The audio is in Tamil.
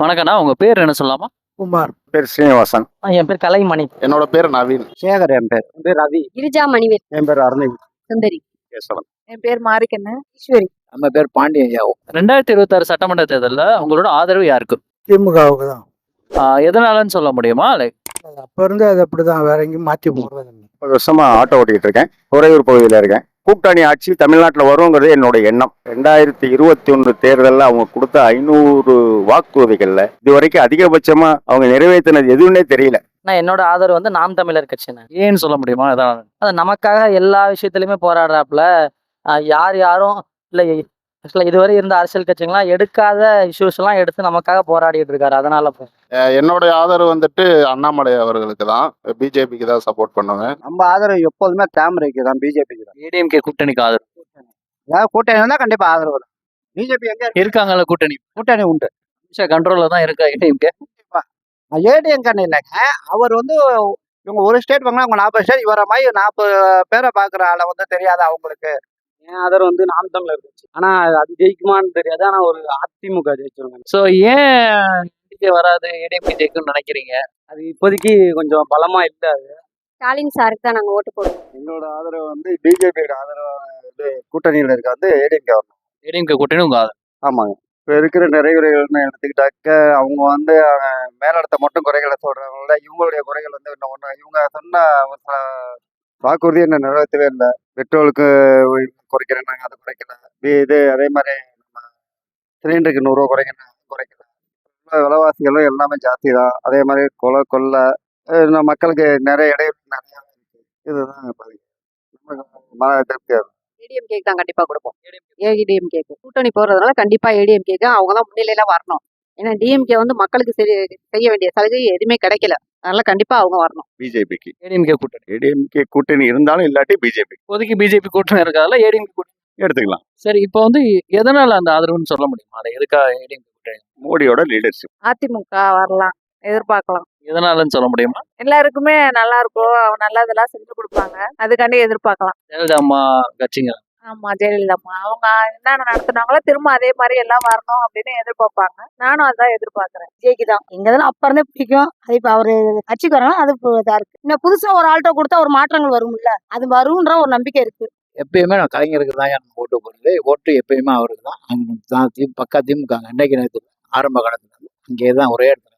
வணக்கண்ணா உங்க பேர் என்ன சொல்லலாமா? குமார். பேர் ஸ்ரீனிவாசன். என் பேர் கலைமணி. என்னோட பேர் நவீன். சேகர் என் பேர். என் பேர் ரவி. கிரிஜா மணிவேல். என் பேர் அருணகிரி சுந்தரி. கேசவன். என் பேர் மாரிக்கண்ணன் ஈஸ்வரி. நம்ம பேர் பாண்டியன் யாவும் ரெண்டாயிரத்தி இருபத்தாறு சட்டமன்ற தேர்தலில் உங்களோட ஆதரவு யாருக்கு? திமுகவுக்கு தான். ஆஹ் எதனாலன்னு சொல்ல முடியுமா? லைக் அப்ப இருந்து அது அப்படிதான். வேற எங்கேயும் இல்லை. ஒரு வருஷமா ஆட்டோ ஓட்டிட்டு இருக்கேன். குறையூர் பகுதியில் இருக்கேன். கூட்டணி ஆட்சி தமிழ்நாட்டில் வருங்கிறது என்னோட எண்ணம். ரெண்டாயிரத்தி இருபத்தி ஒன்று தேர்தலில் அவங்க கொடுத்த ஐநூறு வாக்குறுதிகளில் இது வரைக்கும் அதிகபட்சமா அவங்க நிறைவேற்றினது எதுவுமே தெரியல. நான் என்னோட ஆதரவு வந்து நாம் தமிழர் கட்சிண்ணே. ஏன்னு சொல்ல முடியுமா? எதனால அது நமக்காக எல்லா விஷயத்துலயுமே போராடுறாப்புல யார் யாரும் இல்லை ஆக்சுவலாக இதுவரை இருந்த அரசியல் கட்சிங்களாம் எடுக்காத இஷ்யூஸ் எல்லாம் எடுத்து நமக்காக போராடிட்டு இருக்காரு. அதனால என்னுடைய ஆதரவு வந்துட்டு அண்ணாமலை அவர்களுக்கு தான். பிஜேபிக்கு தான் சப்போர்ட் பண்ணுவேன். நம்ம ஆதரவு எப்போதுமே தாமரைக்கு தான் பிஜேபிக்கு தான். ஏடிஎம்கே கூட்டணிக்கு ஆதரவு. ஏதாவது கூட்டணி வந்தா கண்டிப்பா ஆதரவு தான். பிஜேபி எங்க இருக்கு? இருக்காங்கல்ல கூட்டணி? கூட்டணி உண்டு. கண்ட்ரோல்ல தான் இருக்கா ஏடிஎம்கே? ஏடிஎம் கண்ணு இல்லைங்க. அவர் வந்து இவங்க ஒரு ஸ்டேட் வாங்கினா அவங்க நாற்பது ஸ்டேட் இவர மாதிரி நாற்பது பேரை பாக்குற ஆளை வந்து தெரியாத அவங்களுக்கு? என் ஆதரவு வந்து நாம் தமிழர் கட்சி. ஆனா அது ஜெயிக்குமான்னு தெரியாது. ஆனா ஒரு அதிமுக ஜெயிச்சிருவாங்க. ஸோ ஏன் இங்கே வராது ஏடிஎம்கே ஜெயிக்கும்னு நினைக்கிறீங்க? அது இப்போதைக்கு கொஞ்சம் பலமா இல்ல அது. ஸ்டாலின் சாருக்கு தான் நாங்க ஓட்டு போடுவோம். எங்களோட ஆதரவு வந்து பிஜேபியோட ஆதரவு இது கூட்டணியில் இருக்க வந்து ஏடிஎம்கே வரணும். ஏடிஎம்கே கூட்டணி உங்க ஆதரவு? ஆமாங்க. இப்போ இருக்கிற நிறைகுறைகள்னு எடுத்துக்கிட்டாக்க அவங்க வந்து மேலிடத்த மட்டும் குறைகளை சொல்றாங்கல்ல இவங்களுடைய குறைகள் வந்து இன்னும் ஒன்று இவங்க சொன்ன வாக்குறுதி என்ன நிறைவேற்றவே இல்லை. பெட்ரோலுக்கு குறைக்கிறேன்னாங்க அதை குறைக்கல. இது அதே மாதிரி நம்ம சிலிண்டருக்கு நூறுரூவா குறைக்கணும் அது குறைக்கல. ரொம்ப விலைவாசிகளும் எல்லாமே ஜாஸ்தி தான் அதே மாதிரி கொலை கொள்ளை இன்னும் மக்களுக்கு நிறைய இடையூறு நிறையா இருக்கு. இதுதான் பாருங்க நமக்கு மன திருப்தியா இருக்கு. ஏடிஎம் கேக் தான் கண்டிப்பா கொடுப்போம். ATM cake. கூட்டணி போறதுனால கண்டிப்பா ஏடிஎம் கேக்கு அவங்க தான் முன்னிலையில வரணும். ஏன்னா டிஎம்கே வந்து மக்களுக்கு சரி செய்ய வேண்டிய சலுகை எதுவுமே கிடைக்கல. அதனால கண்டிப்பா அவங்க வரணும். பிஜேபிக்கு. ஏடிஎம்கே கூட்டணி. ஏடிஎம்கே கூட்டணி இருந்தாலும் இல்லாட்டி பிஜேபி. இப்போதைக்கு பிஜேபி கூட்டணி இருக்காதுல ஏடிஎம்கே கூட்டணி. எடுத்துக்கலாம். சரி இப்போ வந்து எதனால அந்த ஆதரவுன்னு சொல்ல முடியுமா? அதை எதுக்கா ஏடிஎம்கே கூட்டணி? மோடியோட லீடர்ஷிப் அதிமுக வரலாம் எதிர்பார்க்கலாம். எதனாலன்னு சொல்ல முடியுமா? எல்லாருக்குமே நல்லா இருக்கும் நல்லதெல்லாம் செஞ்சு கொடுப்பாங்க அதுக்காண்டி எதிர்பார்க்கலாம். ஜெயலலிதா அம்மா கட்சிங்க. ஆமா ஜெயலலிதா அம்மா அவங்க என்னென்ன நடத்துனாங்களோ திரும்ப அதே மாதிரி எல்லாம் வரணும் அப்படின்னு எதிர்பார்ப்பாங்க. நானும் அதான் எதிர்பார்க்கறேன். விஜய்க்கு தான் எங்க இதெல்லாம் அப்ப இருந்தே பிடிக்கும். அது இப்ப அவரு கட்சிக்கு வராங்க அது இதா இருக்கு. இன்னும் புதுசா ஒரு ஆள்கிட்ட கொடுத்தா ஒரு மாற்றங்கள் வரும்ல? அது வரும்ன்ற ஒரு நம்பிக்கை இருக்கு. எப்பயுமே நான் கலைஞருக்கு தான் நம்ம ஓட்டு போடுறது. ஓட்டு எப்பயுமே அவருக்கு தான். அங்க தான் தி பக்கா திமுக இன்னைக்கு நேரத்தில் ஆரம்ப காலத்துல அங்கே தான் ஒரே இடத்துல